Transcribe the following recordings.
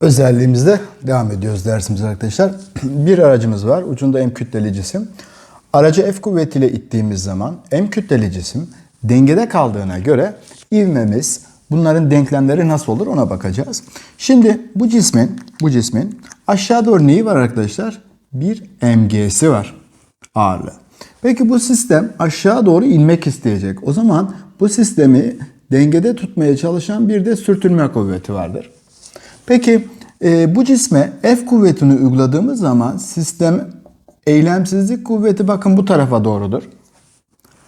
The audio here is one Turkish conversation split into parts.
Özelliğimizde devam ediyoruz dersimize arkadaşlar. Bir aracımız var. Ucunda M kütleli cisim. Aracı F kuvvetiyle ittiğimiz zaman M kütleli cisim dengede kaldığına göre ivmemiz bunların denklemleri nasıl olur ona bakacağız. Şimdi bu cismin bu cismin aşağı doğru neyi var arkadaşlar? Bir MG'si var ağırlığı. Peki bu sistem aşağı doğru inmek isteyecek. O zaman bu sistemi dengede tutmaya çalışan bir de sürtünme kuvveti vardır. Peki e, bu cisme F kuvvetini uyguladığımız zaman sistem eylemsizlik kuvveti bakın bu tarafa doğrudur.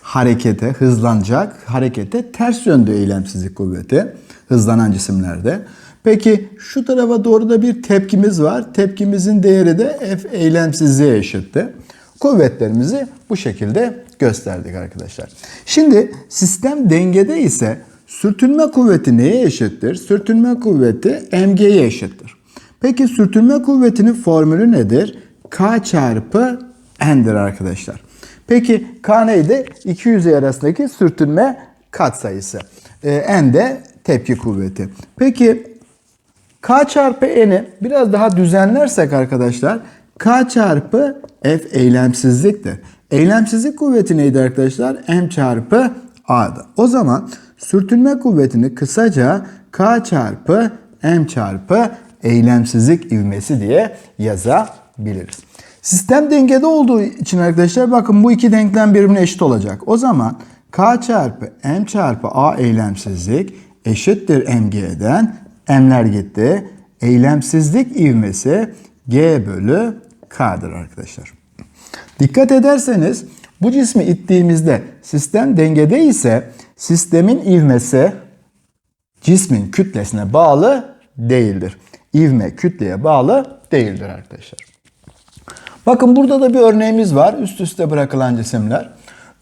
Harekete, hızlanacak harekete ters yönde eylemsizlik kuvveti hızlanan cisimlerde. Peki şu tarafa doğru da bir tepkimiz var. Tepkimizin değeri de F eylemsizliğe eşitti. Kuvvetlerimizi bu şekilde gösterdik arkadaşlar. Şimdi sistem dengede ise sürtünme kuvveti neye eşittir? Sürtünme kuvveti mg'ye eşittir. Peki sürtünme kuvvetinin formülü nedir? K çarpı n'dir arkadaşlar. Peki K neydi? İki yüzey arasındaki sürtünme katsayısı. Ee, n de tepki kuvveti. Peki K çarpı N'i biraz daha düzenlersek arkadaşlar K çarpı F eylemsizliktir. Eylemsizlik kuvveti neydi arkadaşlar? M çarpı A'dı. O zaman sürtünme kuvvetini kısaca K çarpı M çarpı eylemsizlik ivmesi diye yazabiliriz. Sistem dengede olduğu için arkadaşlar bakın bu iki denklem birbirine eşit olacak. O zaman K çarpı M çarpı A eylemsizlik eşittir MG'den M'ler gitti. Eylemsizlik ivmesi G bölü K'dır arkadaşlar. Dikkat ederseniz bu cismi ittiğimizde sistem dengede ise sistemin ivmesi cismin kütlesine bağlı değildir. İvme kütleye bağlı değildir arkadaşlar. Bakın burada da bir örneğimiz var. Üst üste bırakılan cisimler.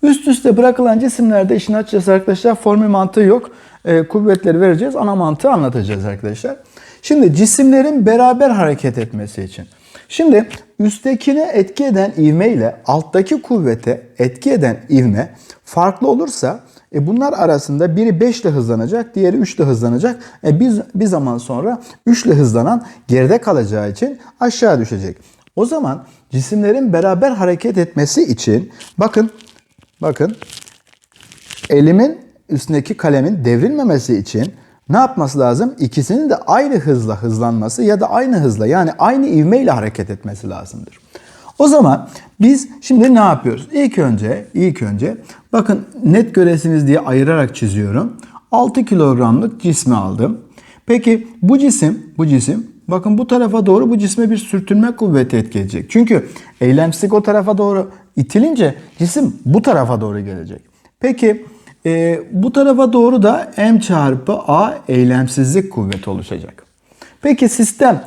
Üst üste bırakılan cisimlerde işin açıkçası arkadaşlar formül mantığı yok. E, kuvvetleri vereceğiz. Ana mantığı anlatacağız arkadaşlar. Şimdi cisimlerin beraber hareket etmesi için. Şimdi üsttekine etki eden ivme ile alttaki kuvvete etki eden ivme farklı olursa e bunlar arasında biri 5 ile hızlanacak, diğeri 3 ile hızlanacak. E bir, bir zaman sonra 3 ile hızlanan geride kalacağı için aşağı düşecek. O zaman cisimlerin beraber hareket etmesi için bakın bakın elimin üstündeki kalemin devrilmemesi için ne yapması lazım? İkisinin de aynı hızla hızlanması ya da aynı hızla yani aynı ivmeyle hareket etmesi lazımdır. O zaman biz şimdi ne yapıyoruz? İlk önce, ilk önce bakın net göresiniz diye ayırarak çiziyorum. 6 kilogramlık cismi aldım. Peki bu cisim, bu cisim bakın bu tarafa doğru bu cisme bir sürtünme kuvveti etki edecek. Çünkü eylemsizlik o tarafa doğru itilince cisim bu tarafa doğru gelecek. Peki e, bu tarafa doğru da m çarpı a eylemsizlik kuvveti oluşacak. Peki sistem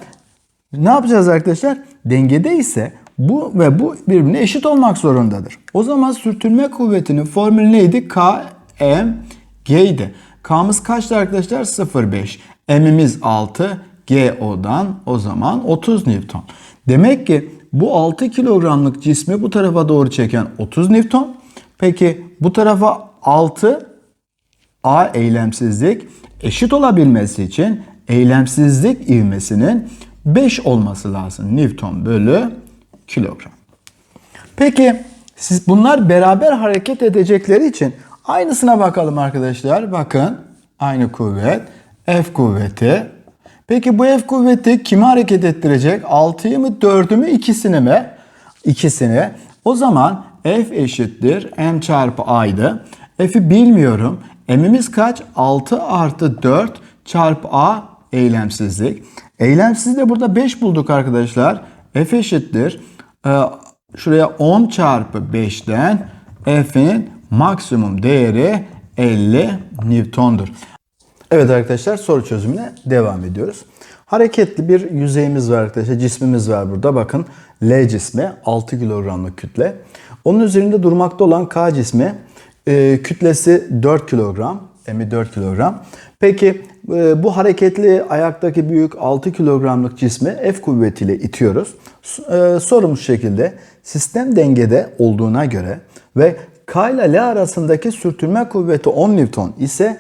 ne yapacağız arkadaşlar? Dengede ise bu ve bu birbirine eşit olmak zorundadır. O zaman sürtünme kuvvetinin formülü neydi? K, M, G idi. K'mız kaçtı arkadaşlar? 0,5. M'imiz 6. G O'dan o zaman 30 Newton. Demek ki bu 6 kilogramlık cismi bu tarafa doğru çeken 30 Newton. Peki bu tarafa 6 A eylemsizlik eşit olabilmesi için eylemsizlik ivmesinin 5 olması lazım. Newton bölü kilogram. Peki siz bunlar beraber hareket edecekleri için aynısına bakalım arkadaşlar. Bakın aynı kuvvet F kuvveti. Peki bu F kuvveti kimi hareket ettirecek? 6'yı mı 4'ü mü ikisini mi? İkisini. O zaman F eşittir M çarpı A'ydı. F'i bilmiyorum. M'imiz kaç? 6 artı 4 çarpı A eylemsizlik. Eylemsizliği de burada 5 bulduk arkadaşlar. F eşittir. Ee, şuraya 10 çarpı 5'ten F'in maksimum değeri 50 Newton'dur. Evet arkadaşlar soru çözümüne devam ediyoruz. Hareketli bir yüzeyimiz var arkadaşlar. Cismimiz var burada. Bakın L cismi 6 kilogramlık kütle. Onun üzerinde durmakta olan K cismi e, kütlesi 4 kilogram. Emi 4 kilogram. Peki e, bu hareketli ayaktaki büyük 6 kilogramlık cismi F kuvvetiyle itiyoruz. E, sorumuz şekilde sistem dengede olduğuna göre ve K ile L arasındaki sürtünme kuvveti 10 Newton ise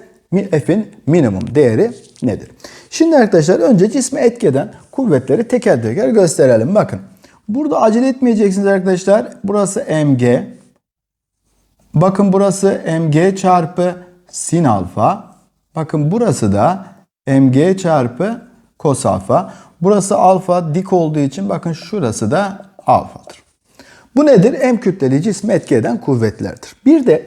F'in minimum değeri nedir? Şimdi arkadaşlar önce cisme etki eden kuvvetleri teker teker gösterelim. Bakın burada acele etmeyeceksiniz arkadaşlar. Burası mg. Bakın burası mg çarpı sin alfa. Bakın burası da mg çarpı kos alfa. Burası alfa dik olduğu için bakın şurası da alfadır. Bu nedir? M kütleli cismi etki eden kuvvetlerdir. Bir de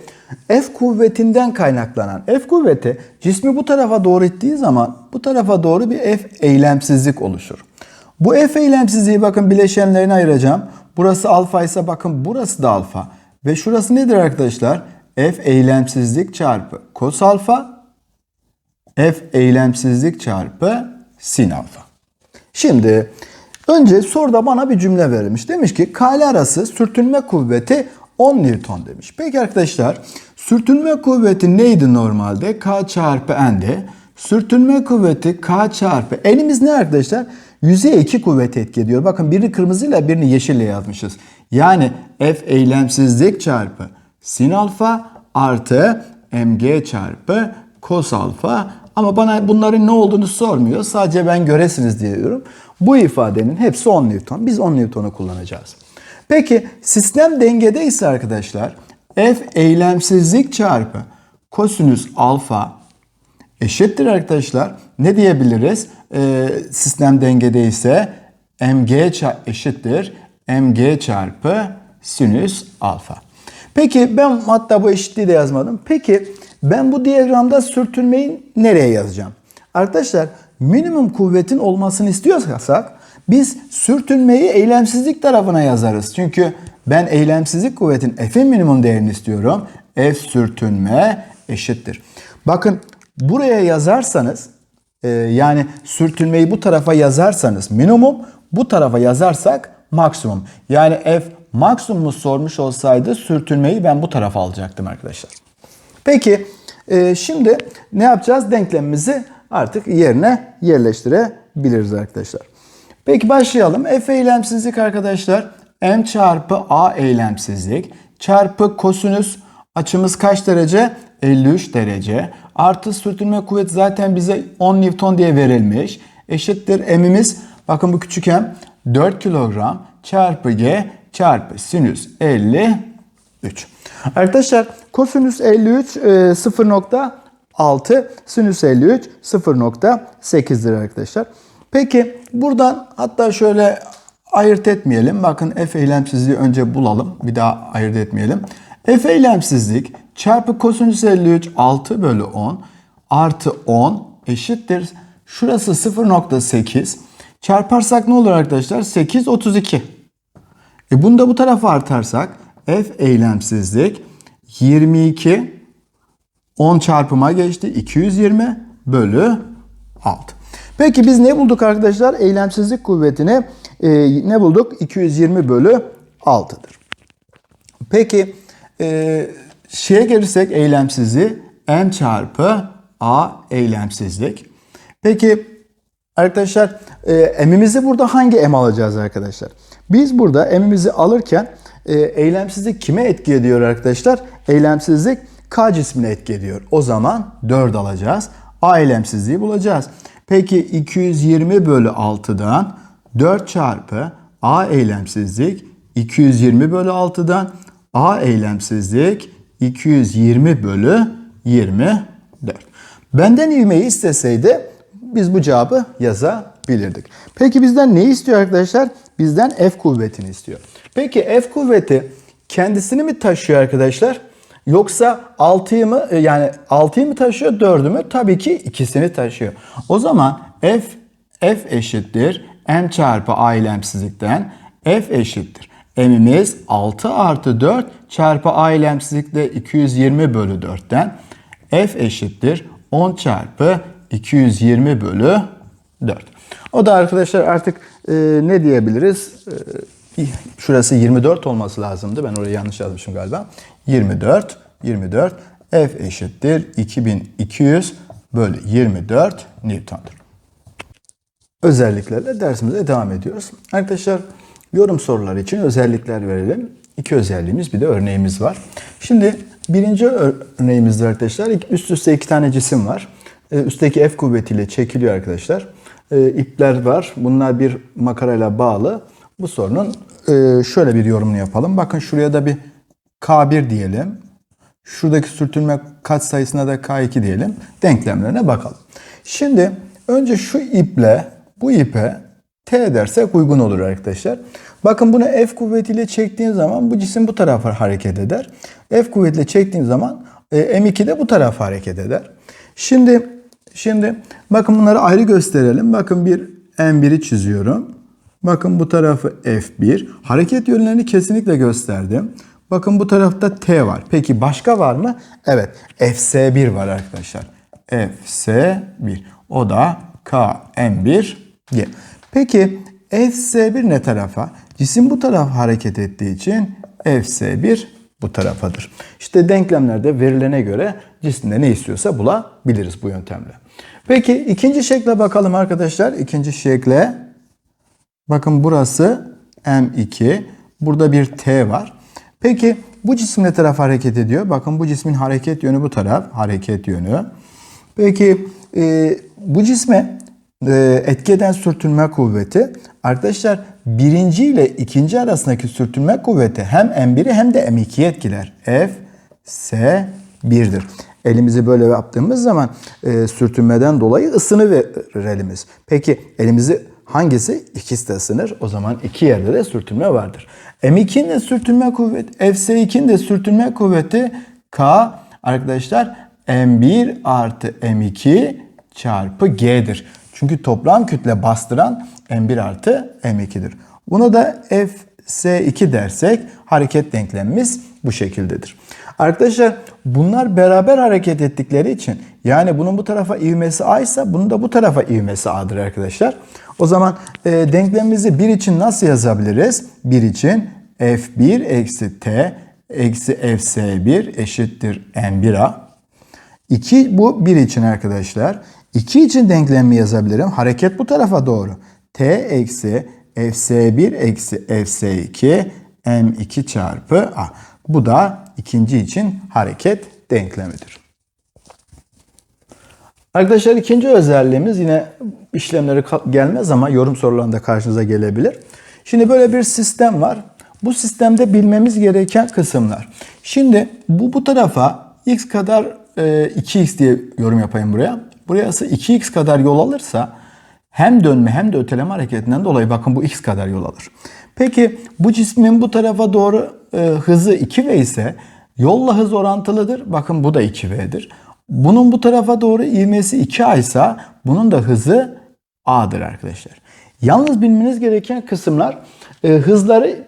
F kuvvetinden kaynaklanan F kuvveti cismi bu tarafa doğru ittiği zaman bu tarafa doğru bir F eylemsizlik oluşur. Bu F eylemsizliği bakın bileşenlerine ayıracağım. Burası alfa ise bakın burası da alfa. Ve şurası nedir arkadaşlar? F eylemsizlik çarpı kos alfa F eylemsizlik çarpı sin alfa. Şimdi önce soruda bana bir cümle verilmiş. Demiş ki kale arası sürtünme kuvveti 10 Newton demiş. Peki arkadaşlar sürtünme kuvveti neydi normalde? K çarpı N'de. Sürtünme kuvveti K çarpı N'imiz ne arkadaşlar? Yüzeye iki kuvvet etki ediyor. Bakın birini kırmızıyla birini yeşille yazmışız. Yani F eylemsizlik çarpı sin alfa artı mg çarpı kos alfa ama bana bunların ne olduğunu sormuyor. Sadece ben göresiniz diye diyorum. Bu ifadenin hepsi 10 Newton. Biz 10 Newton'u kullanacağız. Peki sistem dengede ise arkadaşlar F eylemsizlik çarpı kosinüs alfa eşittir arkadaşlar. Ne diyebiliriz? Ee, sistem dengede ise mg eşittir mg çarpı sinüs alfa. Peki ben hatta bu eşitliği de yazmadım. Peki ben bu diyagramda sürtünmeyi nereye yazacağım? Arkadaşlar minimum kuvvetin olmasını istiyorsak biz sürtünmeyi eylemsizlik tarafına yazarız. Çünkü ben eylemsizlik kuvvetin F'in minimum değerini istiyorum. F sürtünme eşittir. Bakın buraya yazarsanız e, yani sürtünmeyi bu tarafa yazarsanız minimum bu tarafa yazarsak maksimum. Yani F maksimumu sormuş olsaydı sürtünmeyi ben bu tarafa alacaktım arkadaşlar. Peki e, şimdi ne yapacağız? Denklemimizi artık yerine yerleştirebiliriz arkadaşlar. Peki başlayalım. F eylemsizlik arkadaşlar. M çarpı A eylemsizlik çarpı kosinüs açımız kaç derece? 53 derece. Artı sürtünme kuvveti zaten bize 10 Newton diye verilmiş. Eşittir M'imiz bakın bu küçük M 4 kilogram çarpı G çarpı sinüs 53. Arkadaşlar kosinüs 53 e, 0.6 sinüs 53 0.8'dir arkadaşlar. Peki buradan hatta şöyle ayırt etmeyelim. Bakın f eylemsizliği önce bulalım. Bir daha ayırt etmeyelim. f eylemsizlik çarpı kosinüs 53 6 bölü 10 artı 10 eşittir. Şurası 0.8. Çarparsak ne olur arkadaşlar? 8 32. E bunu da bu tarafa artarsak f eylemsizlik 22 10 çarpıma geçti. 220 bölü 6. Peki biz ne bulduk arkadaşlar? Eylemsizlik kuvvetini e, ne bulduk? 220 bölü 6'dır. Peki e, şeye gelirsek eylemsizliği m çarpı a eylemsizlik. Peki arkadaşlar e, m'imizi burada hangi m alacağız arkadaşlar? Biz burada m'imizi alırken e, eylemsizlik kime etki ediyor arkadaşlar? Eylemsizlik k cismine etki ediyor. O zaman 4 alacağız. A eylemsizliği bulacağız. Peki 220 bölü 6'dan 4 çarpı A eylemsizlik 220 bölü 6'dan A eylemsizlik 220 bölü 24. Benden ivmeyi isteseydi biz bu cevabı yazabilirdik. Peki bizden ne istiyor arkadaşlar? Bizden F kuvvetini istiyor. Peki F kuvveti kendisini mi taşıyor arkadaşlar? Yoksa 6'yı mı yani 6'yı mı taşıyor 4'ü mü? Tabii ki ikisini taşıyor. O zaman F F eşittir M çarpı A eylemsizlikten F eşittir. M'imiz 6 artı 4 çarpı A eylemsizlikle 220 bölü 4'ten F eşittir 10 çarpı 220 bölü 4. O da arkadaşlar artık e, ne diyebiliriz? E, şurası 24 olması lazımdı. Ben orayı yanlış yazmışım galiba. 24, 24 F eşittir 2200 bölü 24 Newton'dur. Özelliklerle dersimize devam ediyoruz. Arkadaşlar yorum soruları için özellikler verelim. İki özelliğimiz bir de örneğimiz var. Şimdi birinci örneğimizde arkadaşlar üst üste iki tane cisim var. E, üstteki F kuvvetiyle çekiliyor arkadaşlar. E, ipler var. Bunlar bir makarayla bağlı. Bu sorunun e, şöyle bir yorumunu yapalım. Bakın şuraya da bir K1 diyelim. Şuradaki sürtünme katsayısına da K2 diyelim. Denklemlerine bakalım. Şimdi önce şu iple bu ipe T dersek uygun olur arkadaşlar. Bakın bunu F kuvvetiyle çektiğin zaman bu cisim bu tarafa hareket eder. F kuvvetiyle çektiğin zaman e, M2 de bu tarafa hareket eder. Şimdi şimdi bakın bunları ayrı gösterelim. Bakın bir M1'i çiziyorum. Bakın bu tarafı F1. Hareket yönlerini kesinlikle gösterdim. Bakın bu tarafta T var. Peki başka var mı? Evet. FC1 var arkadaşlar. FC1. O da KM1 G. Peki FC1 ne tarafa? Cisim bu tarafa hareket ettiği için FC1 bu tarafadır. İşte denklemlerde verilene göre cisimde ne istiyorsa bulabiliriz bu yöntemle. Peki ikinci şekle bakalım arkadaşlar. İkinci şekle bakın burası M2. Burada bir T var. Peki bu cisim ne tarafa hareket ediyor? Bakın bu cismin hareket yönü bu taraf. Hareket yönü. Peki e, bu cisme e, etki eden sürtünme kuvveti arkadaşlar birinci ile ikinci arasındaki sürtünme kuvveti hem M1'i hem de M2'yi etkiler. F, S, 1'dir. Elimizi böyle yaptığımız zaman e, sürtünmeden dolayı ısını verir elimiz. Peki elimizi hangisi? İkisi de ısınır. O zaman iki yerde de sürtünme vardır. M2'nin de sürtünme kuvveti, FS2'nin de sürtünme kuvveti K arkadaşlar M1 artı M2 çarpı G'dir. Çünkü toplam kütle bastıran M1 artı M2'dir. Buna da Fs2 dersek hareket denklemimiz bu şekildedir. Arkadaşlar bunlar beraber hareket ettikleri için yani bunun bu tarafa ivmesi A ise bunun da bu tarafa ivmesi A'dır arkadaşlar. O zaman e, denklemimizi 1 için nasıl yazabiliriz? 1 için F1 eksi T eksi Fs1 eşittir M1A. 2 bu 1 için arkadaşlar. 2 için denklemi yazabilirim. Hareket bu tarafa doğru. T eksi Fs1 eksi Fs2 M2 çarpı A. Bu da ikinci için hareket denklemidir. Arkadaşlar ikinci özelliğimiz yine işlemleri gelmez ama yorum sorularında karşınıza gelebilir. Şimdi böyle bir sistem var. Bu sistemde bilmemiz gereken kısımlar. Şimdi bu bu tarafa x kadar e, 2x diye yorum yapayım buraya. Burası 2x kadar yol alırsa hem dönme hem de öteleme hareketinden dolayı bakın bu x kadar yol alır. Peki bu cismin bu tarafa doğru e, hızı 2v ise yolla hız orantılıdır. Bakın bu da 2v'dir. Bunun bu tarafa doğru ivmesi 2a ise bunun da hızı a'dır arkadaşlar. Yalnız bilmeniz gereken kısımlar e, hızları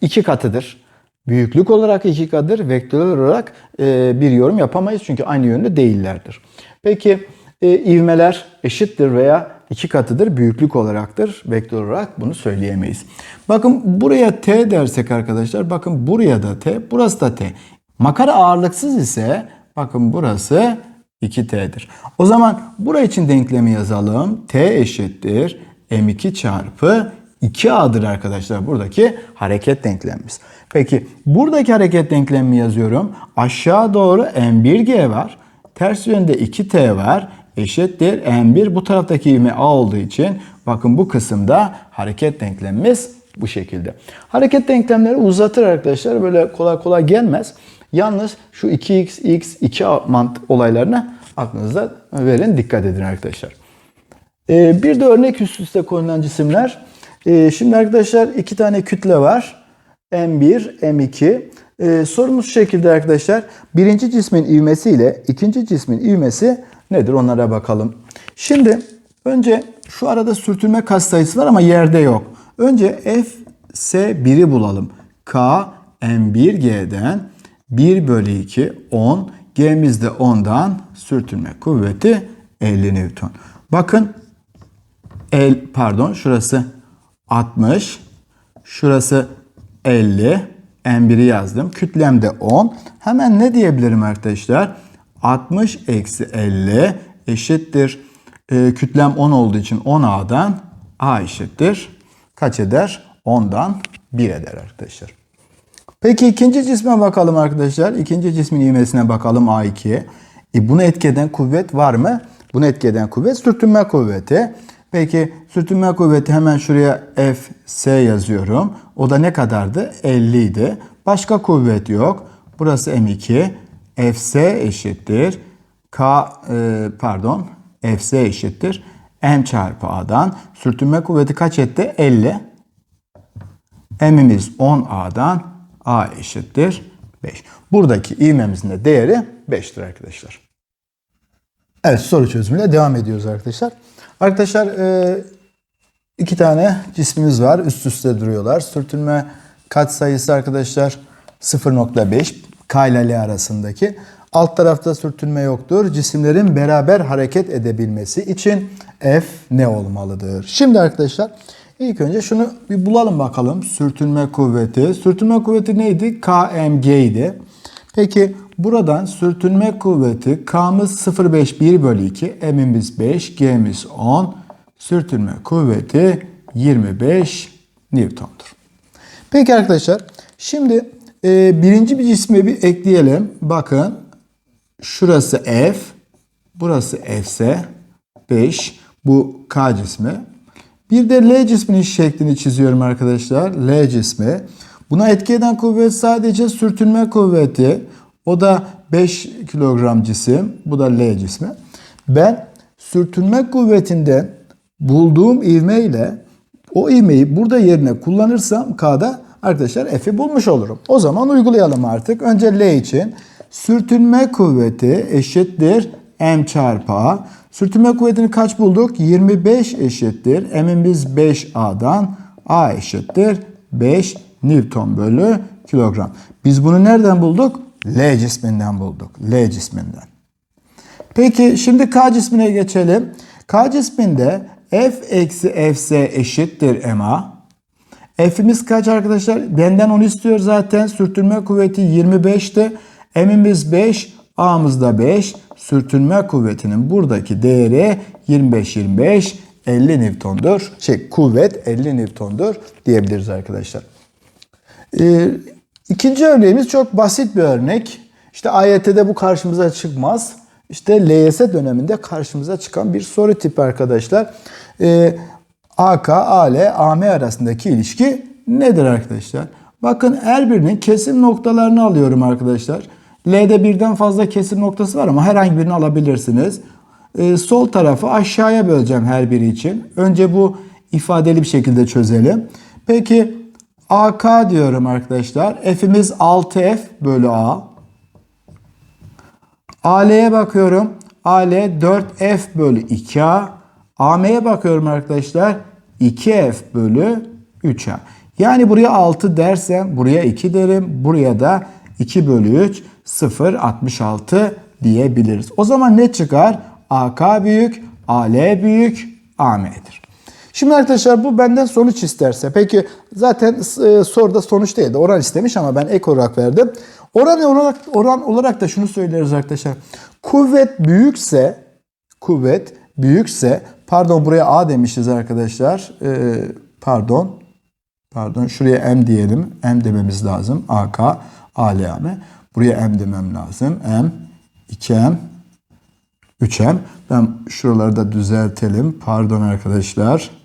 iki katıdır. Büyüklük olarak iki katıdır. Vektörel olarak e, bir yorum yapamayız çünkü aynı yönde değillerdir. Peki ivmeler eşittir veya iki katıdır. Büyüklük olaraktır. Vektör olarak bunu söyleyemeyiz. Bakın buraya t dersek arkadaşlar bakın buraya da t burası da t. Makara ağırlıksız ise bakın burası 2t'dir. O zaman buraya için denklemi yazalım. t eşittir m2 çarpı 2a'dır arkadaşlar buradaki hareket denklemimiz. Peki buradaki hareket denklemimi yazıyorum. Aşağı doğru m1g var. Ters yönde 2t var. Eşittir m1 bu taraftaki ivme a olduğu için bakın bu kısımda hareket denklemimiz bu şekilde. Hareket denklemleri uzatır arkadaşlar. Böyle kolay kolay gelmez. Yalnız şu 2x, x, 2a mant olaylarına aklınızda verin. Dikkat edin arkadaşlar. Ee, bir de örnek üst üste konulan cisimler. Ee, şimdi arkadaşlar iki tane kütle var. M1, M2. Ee, sorumuz şu şekilde arkadaşlar. Birinci cismin ivmesi ile ikinci cismin ivmesi nedir onlara bakalım. Şimdi önce şu arada sürtünme katsayısı var ama yerde yok. Önce Fs1'i bulalım. K M1G'den 1 bölü 2 10. G'miz de 10'dan sürtünme kuvveti 50 Newton. Bakın el pardon şurası 60. Şurası 50. M1'i yazdım. Kütlem de 10. Hemen ne diyebilirim arkadaşlar? 60 eksi 50 eşittir. E, kütlem 10 olduğu için 10A'dan A eşittir. Kaç eder? 10'dan 1 eder arkadaşlar. Peki ikinci cisme bakalım arkadaşlar. İkinci cismin ivmesine bakalım A2'ye. E bunu etkeden kuvvet var mı? Bunu etki eden kuvvet sürtünme kuvveti. Peki sürtünme kuvveti hemen şuraya Fs yazıyorum. O da ne kadardı? 50 idi. Başka kuvvet yok. Burası M2. Fs eşittir. K e, pardon Fs eşittir. M çarpı A'dan. Sürtünme kuvveti kaç etti? 50. M'imiz 10A'dan A eşittir 5. Buradaki ivmemizin de değeri 5'tir arkadaşlar. Evet soru çözümüyle devam ediyoruz arkadaşlar. Arkadaşlar e, iki tane cismimiz var. Üst üste duruyorlar. Sürtünme katsayısı arkadaşlar 0.5 K ile L arasındaki. Alt tarafta sürtünme yoktur. Cisimlerin beraber hareket edebilmesi için F ne olmalıdır? Şimdi arkadaşlar ilk önce şunu bir bulalım bakalım. Sürtünme kuvveti. Sürtünme kuvveti neydi? KMG idi. Peki buradan sürtünme kuvveti K'mız 0,5 1 bölü 2, M'imiz 5, G'miz 10, sürtünme kuvveti 25 Newton'dur. Peki arkadaşlar şimdi e, birinci bir cisme bir ekleyelim. Bakın şurası F, burası Fs 5, bu K cismi. Bir de L cisminin şeklini çiziyorum arkadaşlar. L cismi. Buna etki eden kuvvet sadece sürtünme kuvveti. O da 5 kilogram cisim. Bu da L cismi. Ben sürtünme kuvvetinden bulduğum ivme ile o ivmeyi burada yerine kullanırsam K'da arkadaşlar F'i bulmuş olurum. O zaman uygulayalım artık. Önce L için sürtünme kuvveti eşittir M çarpı A. Sürtünme kuvvetini kaç bulduk? 25 eşittir. M'imiz 5A'dan A eşittir 5 Newton bölü kilogram. Biz bunu nereden bulduk? L cisminden bulduk. L cisminden. Peki şimdi K cismine geçelim. K cisminde F eksi Fs eşittir MA. F'imiz kaç arkadaşlar? Benden onu istiyor zaten. Sürtünme kuvveti 25'ti. M'imiz 5, A'mız da 5. Sürtünme kuvvetinin buradaki değeri 25-25 50 Newton'dur. Şey kuvvet 50 Newton'dur diyebiliriz arkadaşlar. Ee, ikinci örneğimiz çok basit bir örnek. İşte AYT'de bu karşımıza çıkmaz. İşte LYS döneminde karşımıza çıkan bir soru tipi arkadaşlar. Ee, AK, AL, AM arasındaki ilişki nedir arkadaşlar? Bakın her birinin kesim noktalarını alıyorum arkadaşlar. L'de birden fazla kesim noktası var ama herhangi birini alabilirsiniz. Ee, sol tarafı aşağıya böleceğim her biri için. Önce bu ifadeli bir şekilde çözelim. Peki AK diyorum arkadaşlar. F'imiz 6F bölü A. AL'ye bakıyorum. AL 4F bölü 2A. AM'ye bakıyorum arkadaşlar. 2F bölü 3A. Yani buraya 6 dersem buraya 2 derim. Buraya da 2 bölü 3 0 66 diyebiliriz. O zaman ne çıkar? AK büyük, AL büyük, AM'dir. Şimdi arkadaşlar bu benden sonuç isterse. Peki zaten e, soruda sonuç değildi. Oran istemiş ama ben ek olarak verdim. Oran olarak, oran olarak da şunu söyleriz arkadaşlar. Kuvvet büyükse, kuvvet büyükse, pardon buraya A demişiz arkadaşlar. E, pardon, pardon şuraya M diyelim. M dememiz lazım. AK, ALAM. Buraya M demem lazım. M, 2M, 3M. Ben şuraları da düzeltelim. Pardon arkadaşlar.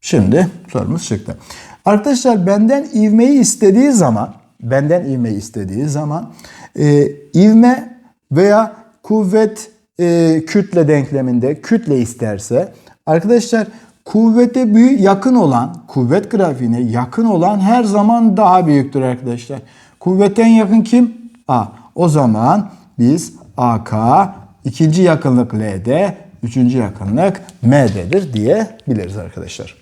Şimdi sorumuz çıktı. Arkadaşlar benden ivmeyi istediği zaman, benden ivmeyi istediği zaman e, ivme veya kuvvet e, kütle denkleminde kütle isterse arkadaşlar kuvvete büyük yakın olan, kuvvet grafiğine yakın olan her zaman daha büyüktür arkadaşlar. Kuvvetten yakın kim? A. O zaman biz AK, ikinci yakınlık L'de, üçüncü yakınlık M'dedir diyebiliriz arkadaşlar.